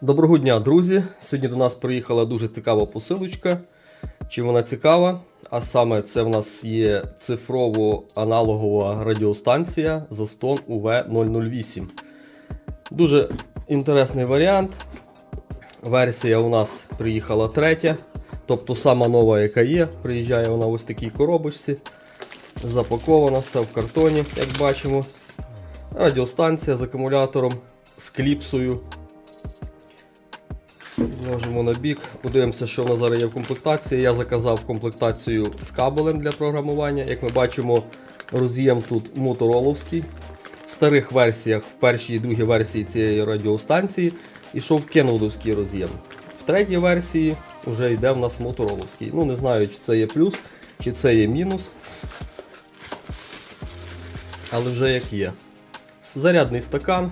Доброго дня, друзі! Сьогодні до нас приїхала дуже цікава посилочка. Чи вона цікава? А саме це в нас є цифрово-аналогова радіостанція Zaston UV008. Дуже інтересний варіант. Версія у нас приїхала третя, тобто сама нова, яка є. Приїжджає вона в ось такій коробочці. Запакована все в картоні, як бачимо. Радіостанція з акумулятором, з кліпсою. Ложимо на бік, подивимося, що в нас зараз є в комплектації. Я заказав комплектацію з кабелем для програмування. Як ми бачимо, роз'єм тут мотороловський. В старих версіях, в першій і другій версії цієї радіостанції, ішов кенвудовський роз'єм. В третій версії вже йде в нас мотороловський. Ну, не знаю, чи це є плюс, чи це є мінус. Але вже як є. Зарядний стакан.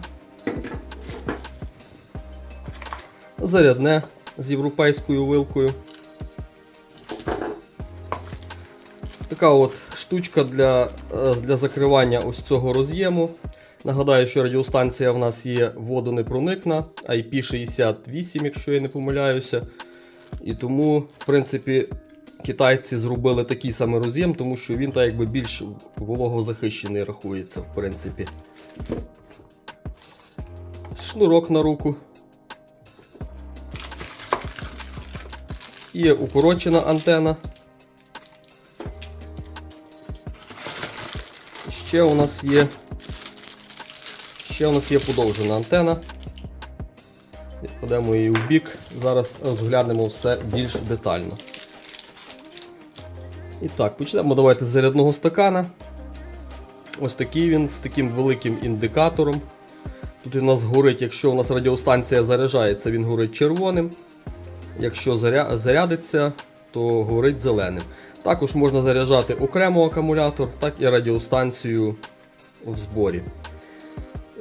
Зарядне з європейською вилкою. Така от штучка для, е, для закривання ось цього роз'єму. Нагадаю, що радіостанція в нас є водонепроникна, IP68, якщо я не помиляюся. І тому, в принципі, китайці зробили такий самий роз'єм, тому що він так якби більш вологозахищений рахується, в принципі. Шнурок на руку. Є укорочена антена. Ще у нас є ще у нас є подовжена антена. Підемо її в бік. Зараз розглянемо все більш детально. І так, почнемо давайте з зарядного стакана. Ось такий він з таким великим індикатором. Тут у нас горить, якщо у нас радіостанція заряджається, він горить червоним. Якщо зарядиться, то горить зеленим. Також можна заряджати окремо акумулятор, так і радіостанцію в зборі.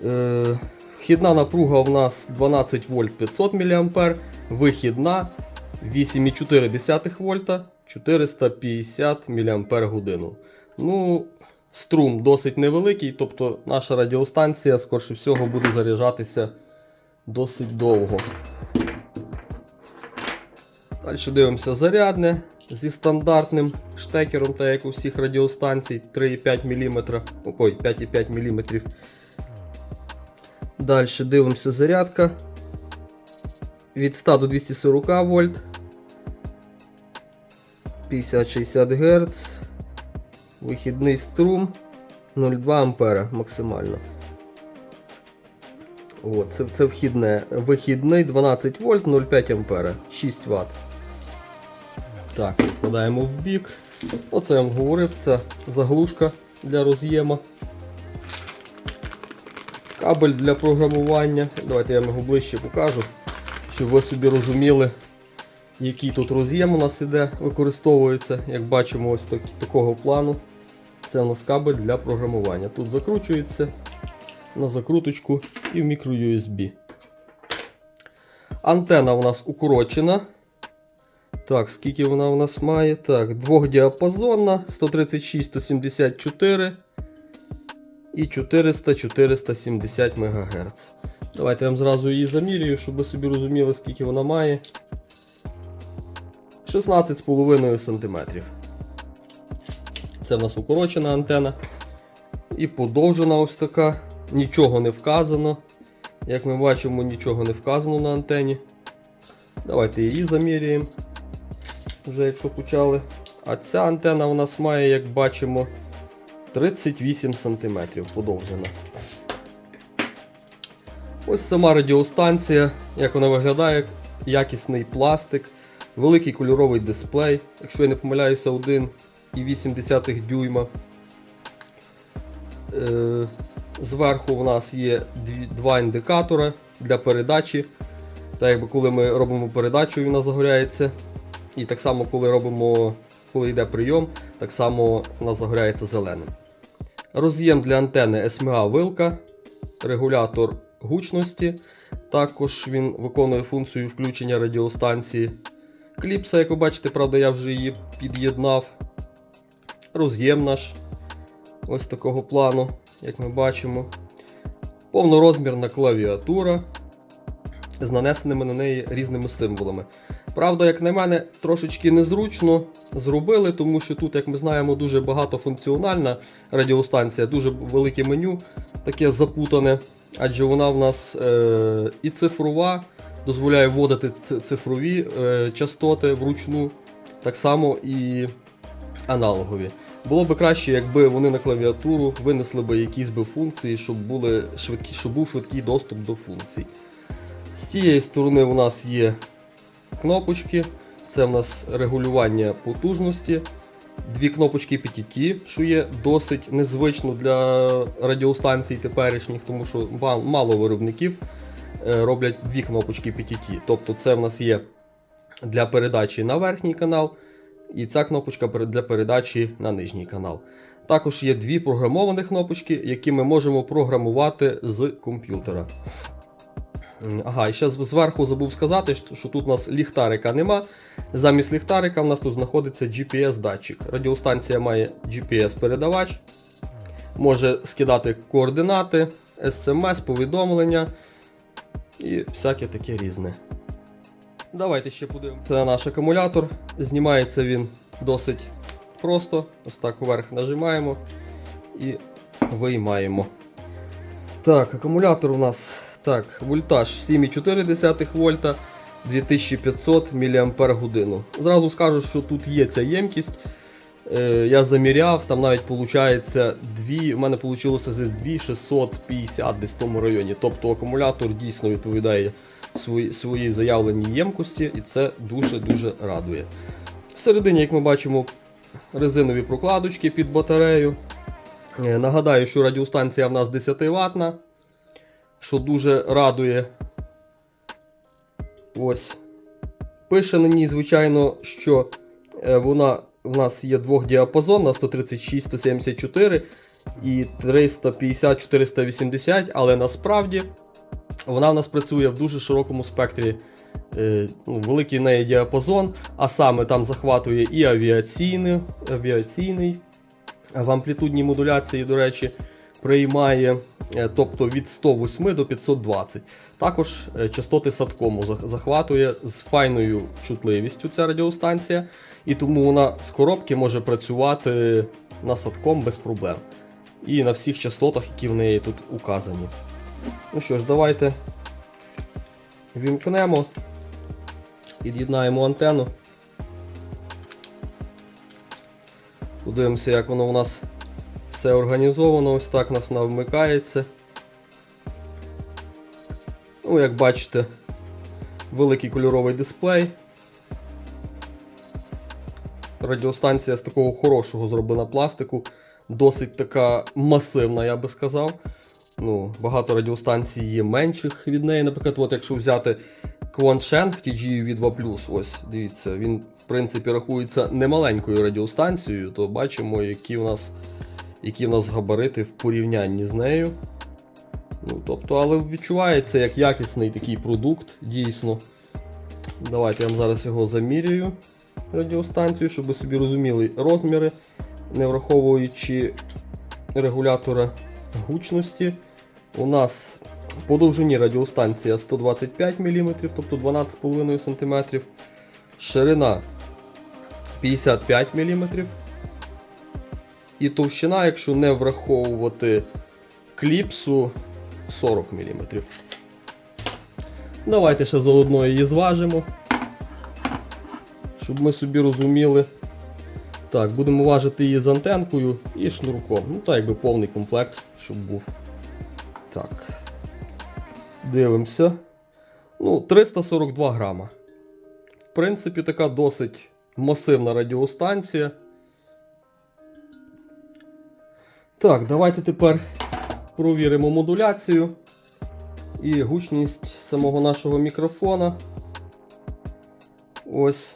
Е... Вхідна напруга у нас 12 вольт 500 мА, вихідна 8,4 вольта 450 мАч. Ну, струм досить невеликий, тобто наша радіостанція, скорше всього, буде заряджатися досить довго. Далі дивимося зарядне зі стандартним штекером, так як у всіх радіостанцій 3,5 мм. Ой, 5,5 мм. Далі дивимося зарядка від 100 до 240 вольт. 50-60 Гц. Вихідний струм 0,2 А максимально. От, це, це вхідне. Вихідний 12 вольт 0,5 А, 6 Вт. Так, відкладаємо в бік. Оце я вам говорив, це заглушка для роз'єма. Кабель для програмування. Давайте я вам його ближче покажу, щоб ви собі розуміли, який тут роз'єм у нас іде, використовується. Як бачимо, ось так, такого плану. Це у нас кабель для програмування. Тут закручується на закруточку і в мікро-USB. Антена у нас укорочена. Так, скільки вона у нас має? Так, двохдіапазонна 136 174 і 400-470 МГц. Давайте я вам зразу її замірюю, щоб ви собі розуміли, скільки вона має. 16,5 см. Це в нас укорочена антена. І подовжена ось така. Нічого не вказано. Як ми бачимо, нічого не вказано на антені. Давайте її заміряємо. Вже якщо почали. А ця антена у нас має, як бачимо, 38 см подовжена. Ось сама радіостанція, як вона виглядає, якісний пластик, великий кольоровий дисплей, якщо я не помиляюся, 1,8 дюйма. Е, Зверху у нас є два індикатори для передачі. Так якби коли ми робимо передачу, вона загоряється. І так само, коли робимо, коли йде прийом, так само вона загоряється зеленим. Роз'єм для антени SMA вилка, регулятор гучності. Також він виконує функцію включення радіостанції. Кліпса, як ви бачите, правда, я вже її під'єднав. Роз'єм наш ось такого плану, як ми бачимо. Повнорозмірна клавіатура. з нанесеними на неї різними символами. Правда, як на мене, трошечки незручно зробили, тому що тут, як ми знаємо, дуже багатофункціональна радіостанція, дуже велике меню, таке запутане, адже вона в нас е, і цифрова, дозволяє вводити цифрові е, частоти вручну, так само і аналогові. Було б краще, якби вони на клавіатуру винесли б якісь би функції, щоб, були швидкі, щоб був швидкий доступ до функцій. З цієї сторони у нас є кнопочки. Це в нас регулювання потужності. Дві кнопочки PTT, що є досить незвично для радіостанцій теперішніх, тому що мало виробників е, роблять дві кнопочки PTT. Тобто це в нас є для передачі на верхній канал, і ця кнопочка для передачі на нижній канал. Також є дві програмовані кнопочки, які ми можемо програмувати з комп'ютера. Ага, і ще зверху забув сказати, що тут у нас ліхтарика нема. Замість ліхтарика в нас тут знаходиться GPS-датчик. Радіостанція має GPS-передавач, може скидати координати, смс, повідомлення і всяке таке різне. Давайте ще подивимося. Це наш акумулятор. Знімається він досить просто. Ось так вверх нажимаємо і виймаємо. Так, акумулятор у нас так, вольтаж 7,4 вольта 2500 мАч. Зразу скажу, що тут є ця ємкість. Е, я заміряв, там навіть виходить 2, у мене вийшло десь 2650 десь в тому районі. Тобто акумулятор дійсно відповідає свої, своїй заявленій ємкості, і це дуже-дуже радує. Всередині, як ми бачимо, резинові прокладочки під батарею. Е, Нагадаю, що радіостанція в нас 10 ватна, що дуже радує. Ось. Пише на ній, звичайно, що е, вона в нас є двохдіапазонна 136, 174 і 350, 480, але насправді вона в нас працює в дуже широкому спектрі. Е, ну, великий в неї діапазон, а саме там захватує і авіаційний, авіаційний в амплітудній модуляції, до речі, приймає е, тобто від 108 до 520. Також е, частоти садкому захватує з файною чутливістю ця радіостанція, і тому вона з коробки може працювати на садком без проблем. І на всіх частотах, які в неї тут указані. Ну що ж, давайте вімкнемо, під'єднаємо антенну. Подивимося, як воно у нас все організовано. Ось так нас вона вмикається. Ну, як бачите, великий кольоровий дисплей. Радіостанція з такого хорошого зроблена пластику. Досить така масивна, я би сказав. Ну, багато радіостанцій є менших від неї. Наприклад, от якщо взяти Quansheng TG V2 ось дивіться, він в принципі рахується немаленькою радіостанцією, то бачимо, які у нас, які у нас габарити в порівнянні з нею. Ну, тобто, але відчувається як якісний такий продукт, дійсно. Давайте я вам зараз його замірюю, радіостанцію, щоб ви собі розуміли розміри, не враховуючи регулятора гучності. У нас по довжині радіостанція 125 мм, тобто 12,5 см. Ширина 55 мм. І товщина, якщо не враховувати кліпсу, 40 мм. Давайте ще заодно її зважимо. Щоб ми собі розуміли. Так, будемо важити її з антенкою і шнурком. Ну, так, якби повний комплект, щоб був. Так. Дивимося. Ну, 342 грама. В принципі, така досить масивна радіостанція. Так, давайте тепер провіримо модуляцію і гучність самого нашого мікрофона. Ось.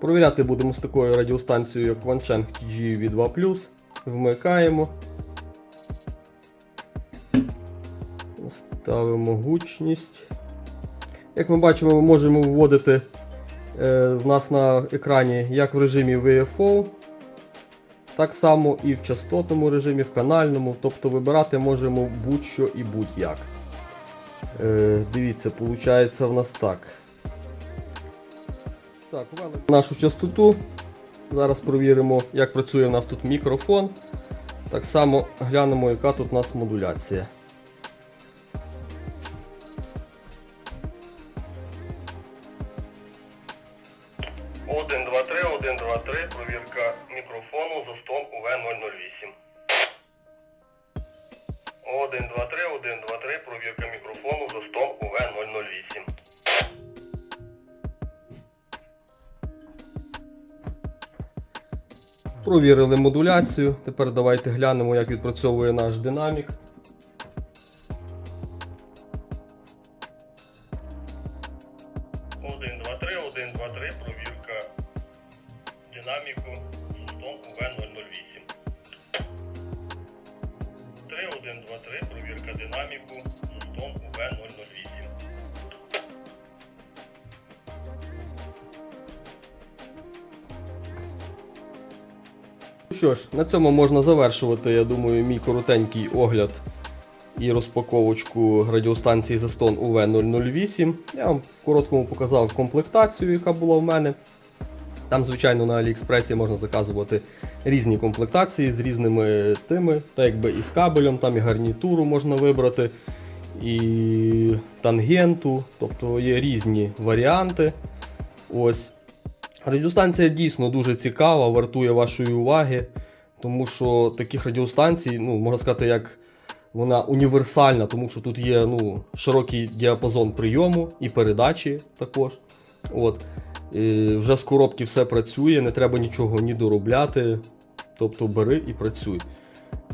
Провіряти будемо з такою радіостанцією, як Quansheng TG V2 Вмикаємо. Ставимо гучність. Як ми бачимо, ми можемо вводити е, в нас на екрані як в режимі VFO, так само і в частотному режимі, в канальному. Тобто вибирати можемо будь-що і будь-як. Е, дивіться, виходить в нас так. Так, ввели нашу частоту. Зараз провіримо, як працює у нас тут мікрофон. Так само глянемо, яка тут у нас модуляція. За стом УВ-008. Провірили модуляцію. Тепер давайте глянемо, як відпрацьовує наш динамік. Один, два, три, один, два, три, провірка динаміку стом УВ-008. 3, 1, 2, 3, провірка динаміку з стом УВ-008. Ну що ж, на цьому можна завершувати, я думаю, мій коротенький огляд і розпаковочку радіостанції Zaston UV008. Я вам в короткому показав комплектацію, яка була в мене. Там, звичайно, на Аліекспресі можна заказувати різні комплектації з різними тими, та якби і з кабелем, там і гарнітуру можна вибрати, і тангенту, тобто є різні варіанти. Ось. Радіостанція дійсно дуже цікава, вартує вашої уваги, тому що таких радіостанцій, ну, можна сказати, як вона універсальна, тому що тут є ну, широкий діапазон прийому і передачі також. От. І вже з коробки все працює, не треба нічого ні доробляти. Тобто бери і працюй.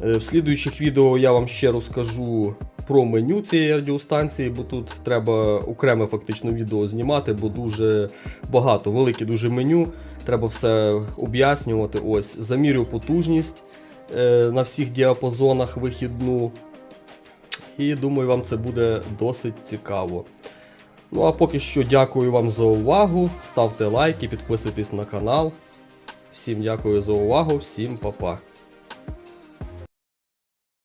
Е, В слідуючих відео я вам ще розкажу про меню цієї радіостанції, бо тут треба окреме фактично відео знімати, бо дуже багато, велике дуже меню. Треба все об'яснювати. Ось, замірю потужність е, на всіх діапазонах вихідну. І думаю, вам це буде досить цікаво. Ну а поки що дякую вам за увагу. Ставте лайки, підписуйтесь на канал. Всім дякую за увагу, всім па-па.